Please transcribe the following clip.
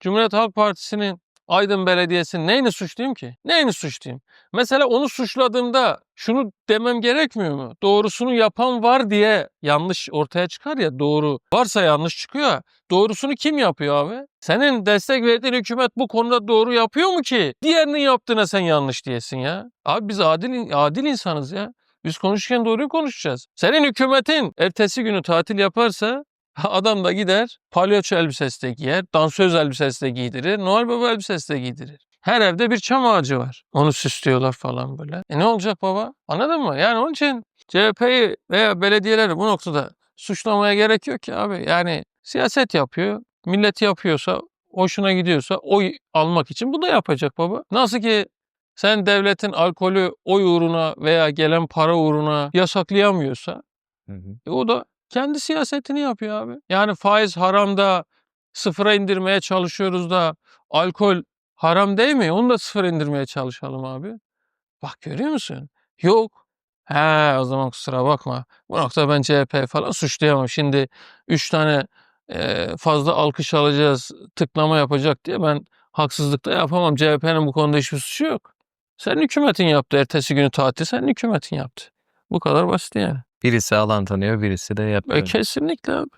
Cumhuriyet Halk Partisi'nin Aydın Belediyesi'nin neyini suçlayayım ki? Neyini suçlayayım? Mesela onu suçladığımda şunu demem gerekmiyor mu? Doğrusunu yapan var diye yanlış ortaya çıkar ya doğru. Varsa yanlış çıkıyor. Doğrusunu kim yapıyor abi? Senin destek verdiğin hükümet bu konuda doğru yapıyor mu ki? Diğerinin yaptığına sen yanlış diyesin ya. Abi biz adil, adil insanız ya. Biz konuşurken doğruyu konuşacağız. Senin hükümetin ertesi günü tatil yaparsa adam da gider palyaço elbisesi de giyer, dansöz elbisesi de giydirir, Noel Baba elbisesi de giydirir. Her evde bir çam ağacı var. Onu süslüyorlar falan böyle. E ne olacak baba? Anladın mı? Yani onun için CHP'yi veya belediyeleri bu noktada suçlamaya gerek yok ki abi. Yani siyaset yapıyor. Millet yapıyorsa, hoşuna gidiyorsa oy almak için bu da yapacak baba. Nasıl ki sen devletin alkolü oy uğruna veya gelen para uğruna yasaklayamıyorsa Hı hı. e o da kendi siyasetini yapıyor abi. Yani faiz haram da sıfıra indirmeye çalışıyoruz da alkol haram değil mi? Onu da sıfıra indirmeye çalışalım abi. Bak görüyor musun? Yok. He o zaman kusura bakma. Bu noktada ben CHP falan suçlayamam. Şimdi üç tane e, fazla alkış alacağız, tıklama yapacak diye ben haksızlık da yapamam. CHP'nin bu konuda hiçbir suçu yok. Senin hükümetin yaptı. Ertesi günü tatil senin hükümetin yaptı. Bu kadar basit yani. Birisi alan tanıyor, birisi de E, yapıyor. kesinlikle abi.